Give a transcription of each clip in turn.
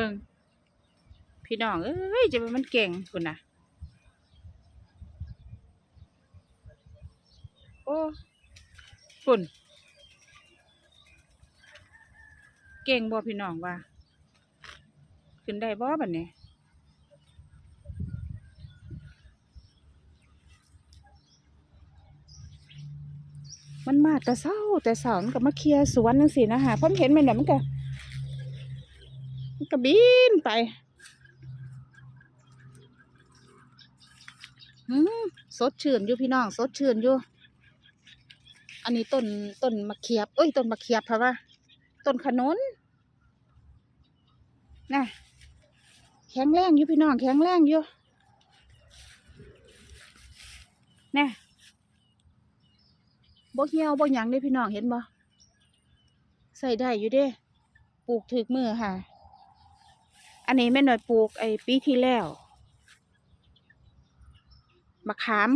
เบิ่งพี่น้องเอ้ยจะเป็นมันเก่งคุณนะโอ้ฝุ่นเก่งบ่พี่น้องว่า ขึ้นได้บ่บัดนี้มันมาแต่เช้าแต่เช้ามันก็มาเคลียร์สวนจังซี่นะคะเพราะมันเห็นมันน่ะมันก็ ก็บินไปอืมสดชื่นอยู่พี่น้องสดชื่นอยู่ อันนี้ต้นต้นมะเขียบเอ้ยต้นมะเขียบเพราะว่าต้นขนุนน่ะแข็งแรงอยู่พี่น้องแข็งแรงอยู่น่ะบ่เหี่ยวบ่หยังเด้พี่น้องเห็นบ่ใส่ได้อยู่เด้ปลูกถึกมือค่ะ อันนี้แม่หน่อยปลูกไอ้ปีที่แล้วมะขาม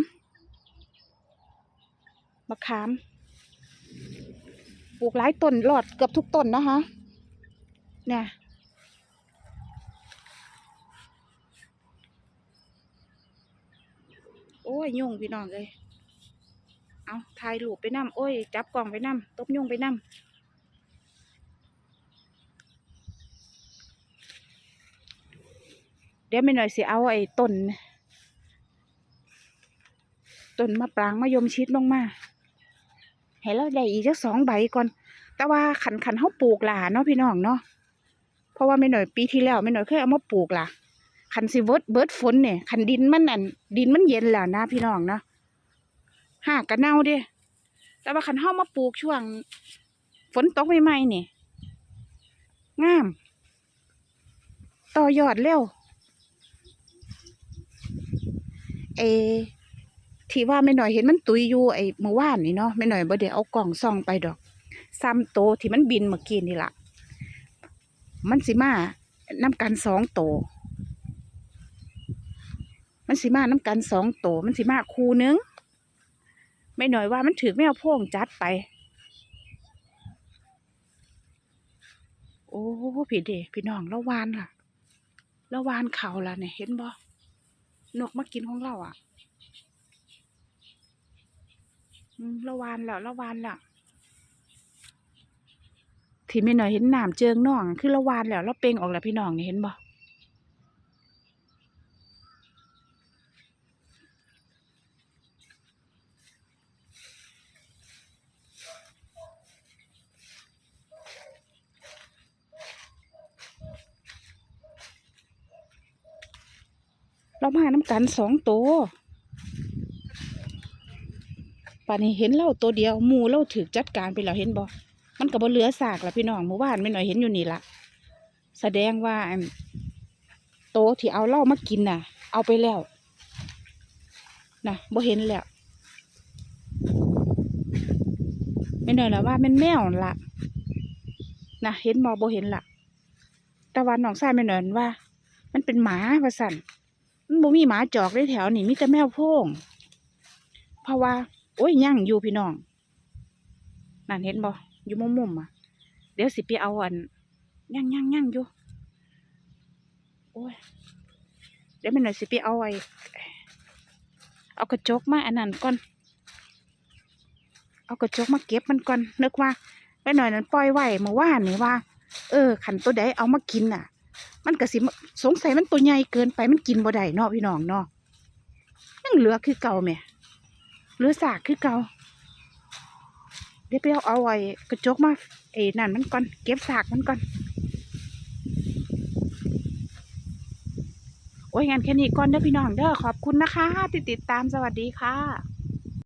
มะขามปลูกหลายต้นรอดเกือบทุกต้นนะคะเนี่ยโอ้ยยุ่งพี่น้องเลยเอาถ่ายรูปไปนำโอ้ย จับกล่องไปนำตบยุ่งไปนำ ดี๋ยวไม่หน่อยสิเอาไอ้ต้นต้นมะปรางมะยมชิดลงมาให้เราได้อีกจักสองใบก่อน แต่ว่าขันขันเขาปลูกหล่ะเนาะพี่น้องเนาะเพราะว่าไม่หน่อยปีที่แล้วไม่หน่อยเคยเอามาปลูกล่ะขันสิเวิร์ดเบิร์ดฝนเนี่ยขันดินมันอันดินมันเย็นแล้วนะพี่น้องเนาะหากกระเน่าเด้แต่ว่าขันเขามาปลูกช่วง ฝนตกใหม่ๆนี่งาม ต่อยอดเร็ว เอที่ว่าไม่หน่อยเห็นมันตุยอยู่ไอ้เมื่อวานนี่เนาะไม่หน่อยบ่ได้เอากล่องส่องไปดอก ซ้ำโตที่มันบินเมื่อกี้นี่ละมันสิมาน้ำกันสองโต มันสิมาน้ำกันสองโต มันสิมาคูนึง ไม่หน่อยว่ามันถือแมวโพ่งจัดไป โอ้พี่เดพี่น้องละวานล่ะละวานเขาล่ะเนี่ยเห็นบ่ นกมากินของเราอะละวานแล้วละวานแล้วที่ไม่หน่อยเห็นหนามเจิงน่อง คือละวานแล้วเราเป่งออกแล้วพี่น้องนี่เห็นบ่ เรามาน้ำกันสองตัวป่านนี้เห็นเราตัวเดียวหมูเราถือจัดการไปแล้วเห็นบ่มันก็บ่เหลือซากละพี่น้องเมื่อวานไม่หน่อยเห็นอยู่นี่ละแสดงว่าโตที่เอาเล้ามากินน่ะ เอาไปแล้วนะบ่เห็นแล้วไม่หน่อยแล้วว่าแม่นแมวละนะเห็นบ่บ่เห็นละต่ว่าน้องชายไม่หน่อยว่า มันเป็นหมาว่าสั่น มันบ่มีหมาจอกได้แถวนี่มีแต่แมวโพงเพราะว่า โอ้ยย่างอยู่พี่น้องนั่นเห็นบ่อยู่มุมมุมอะ เดี๋ยวสิไปเอาอันย่างย่างย่างอยู่โอ้ยเดี๋ยวมันหน่อยสิไปเอาไอ้เอากระจกมาอันนั้นก่อน เอากระจกมาเก็บมันก่อนนึกว่าไปหน่อยนั้นปล่อยไว้เมื่อวานนี่ว่า เออขันตัวใดเอามากินน่ะ มันก็สิสงสัยมันตัวใหญ่เกินไปมันกินบ่ได้เนาะพี่น้องเนาะยังเหลือคือเก่าแม่เหลือสากคือเก่าเดี๋ยวไปเอาเอาไอ้กระจกมาไอ้นั่นมันก่อนเก็บสากมันก่อนโอ้ยงั้นแค่นี้ก่อนเด้อพี่น้องเด้อขอบคุณนะคะ ที่ติดตามสวัสดีค่ะ